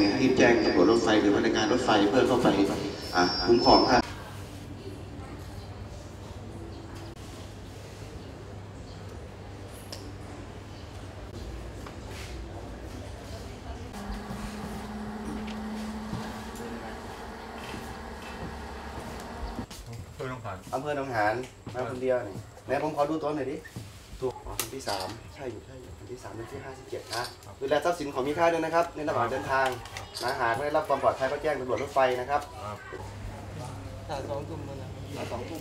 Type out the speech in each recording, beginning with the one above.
เนี่ยรีบแจ้งตำรวจรถไฟหรือพนักงานรถไฟเพื่อเข้าไปอะคุ้มครองท่านเพื่อนต้องผ่านอำเภอหนองหานมาคนเดียวนี่ไหนผมขอดูตัวหน่อยดิ ตัวอ๋อคนที่สามใช่อยู่ใช่อยู่คนที่สามเป็นที่ห้าสิบเจ็ดนะดูแลทรัพย์สินของมีค่าด้วยนะครับ ในระหว่างเดินทางนะหากไม่ได้รับความปลอดภัยก็แจ้งตำรวจรถไฟนะครับถ่ายสองทุ่มแล้วนะมาสองทุ่ม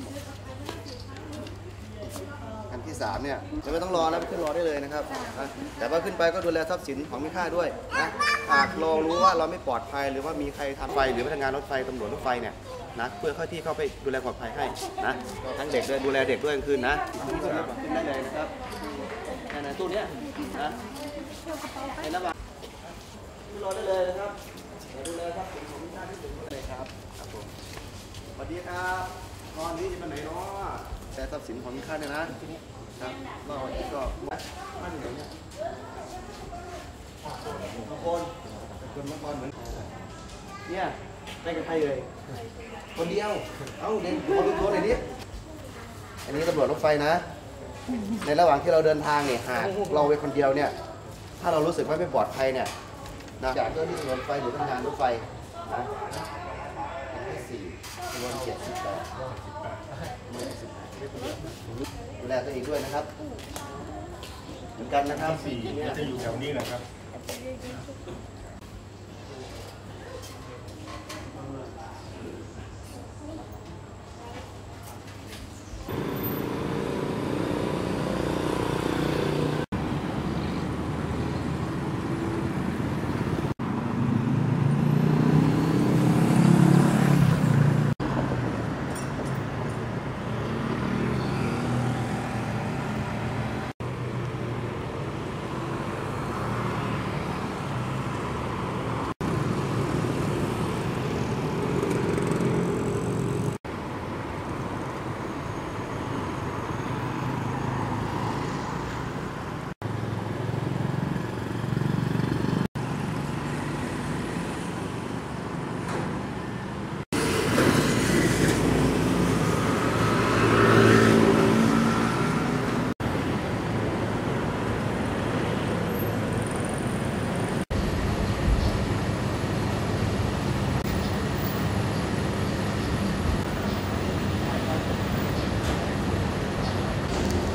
คันที่สามเนี่ยจะไม่ต้องรอนะไปขึ้นรอได้เลยนะครับนะแต่ว่าขึ้นไปก็ดูแลทรัพย์สินของมีค่าด้วยนะหากเรารู้ว่าเราไม่ปลอดภัยหรือว่ามีใครทำไฟหรือพนักงานรถไฟตำรวจรถไฟเนี่ยนะเพื่อเข้าที่เข้าไปดูแลปลอดภัยให้นะทั้งเด็กด้วยดูแลเด็กด้วยกลางคืนนะขึ้นได้เลยนะครับในในตู้เนี้ยนะในระหว่างขึ้นรอได้เลยนะครับเดี๋ยวดูแลทรัพย์สินของมีค่าที่ถึงเลยครับครับผมสวัสดีครับนอนนี้จะไปไหนเนาะ แต่ทรัพย์สินของมีค่าเนี่ยนะครับก็วันนี้ก็บ้านอยู่ไหนเนี่ยบางคนคนบางคนเหมือนเนี่ยไปกับใครเลยคนเดียว เอ้าเด่นขอดูตัวหน่อยดิอันนี้ตำรวจรถไฟนะ ในระหว่างที่เราเดินทางเนี่ยหากเราไปคนเดียวเนี่ย ถ้าเรารู้สึกว่าไม่ปลอดภัยเนี่ยนะจากเจ้าหน้าที่ตำรวจรถไฟหรือพนักงานรถไฟนะอันที่สี่จำนวนเจ็ดสิบแปดมือสิบแปด ดูแลตัวเองด้วยนะครับ เหมือนกันนะครับสี่เนี่ยจะอยู่แถวนี้แหละครับ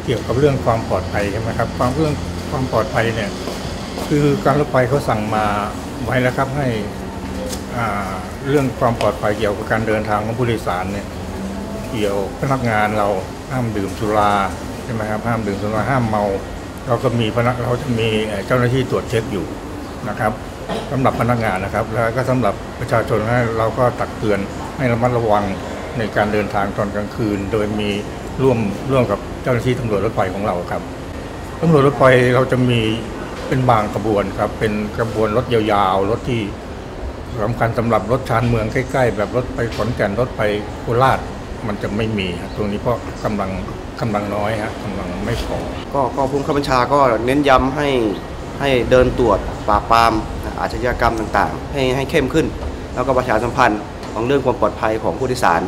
เกี่ยวกับเรื่องความปลอดภัยใช่ไหมครับ ความเรื่องความปลอดภัยเนี่ยคือการรถไฟเขาสั่งมาไว้แล้วครับให้อ่าเรื่องความปลอดภัยเกี่ยวกับการเดินทางของผู้โดยสารเนี่ยเกี่ยวพนักงานเราห้ามดื่มสุราใช่ไหมครับห้ามดื่มสุราห้ามเมา เราก็มีพนักเราจะมีเจ้าหน้าที่ตรวจเช็คอยู่นะครับสำหรับพนักงานนะครับ แล้วก็สำหรับประชาชนให้เราก็ตักเตือนให้ระมัดระวังในการเดินทางตอนกลางคืน โดยมี ร่วมร่วมกับเจ้าหน้าที่ตำรวจรถไฟของเราครับตำรวจรถไฟเราจะมีเป็นบางขบวนครับ เป็นขบวนรถยาวๆรถที่สำคัญสำหรับรถชานเมืองใกล้ ๆ แบบรถไปขอนแก่นรถไปโคราชมันจะไม่มีตรงนี้เพราะกำลังกำลังน้อยฮะกำลังไม่พอก็กองภูมิข้าบัญชาก็เน้นย้ำให้ให้เดินตรวจปราบปรามอาชญากรรมต่างๆ ให้ให้เข้มขึ้น แล้วก็ประชาสัมพันธ์ของเรื่องความปลอดภัยของผู้โดยสาร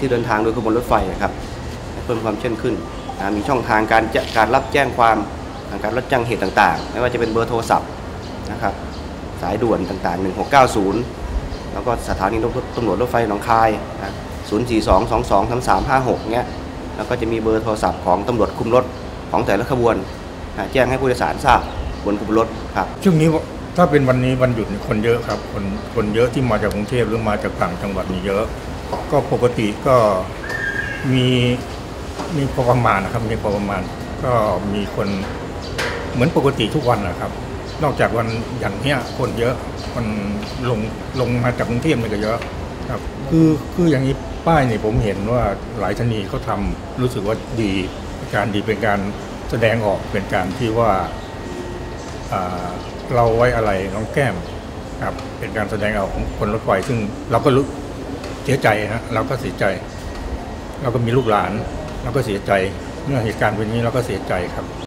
ที่เดินทางโดยขบวนรถไฟครับ พิ่มความเข้มขึ้นนะมีช่องทางการการรับแจ้งความการรับแจ้งเหตุต่างๆ ไม่ว่าจะเป็นเบอร์โทรศัพท์นะครับสายด่วนต่าง ๆ 1690 แล้วก็สถานีตำรวจรถไฟหนองคายนะ042 22 33 56 เงี้ย แล้วก็จะมีเบอร์โทรศัพท์ของตำรวจคุมรถของแต่ละขบวนนะแจ้งให้ผู้โดยสารทราบบนขบวนรถครับ ช่วงนี้ถ้าเป็นวันนี้วันหยุดคนเยอะครับ คนคนเยอะที่มาจากกรุงเทพหรือมาจากต่างจังหวัดนี่เยอะ ก็ปกติก็มี มีพอประมาณนะครับ มีพอประมาณ ก็มีคนเหมือนปกติทุกวันนะครับ นอกจากวันอย่างเนี้ยคนเยอะคนลงลงมาจากกรุงเทพนี่ก็เยอะครับ คือคืออย่างนี้ป้ายเนี่ยผมเห็นว่าหลายชนีเขาทำรู้สึกว่าดีการดีเป็นการแสดงออกเป็นการที่ว่าอ่าเราไว้อะไรน้องแก้มครับเป็นการแสดงออกของคนรถไฟซึ่งเราก็รู้เสียใจฮะเราก็เสียใจ เราก็มีลูกหลาน เราก็เสียใจเมื่อเหตุการณ์เป็นอย่างนี้เราก็เสียใจครับ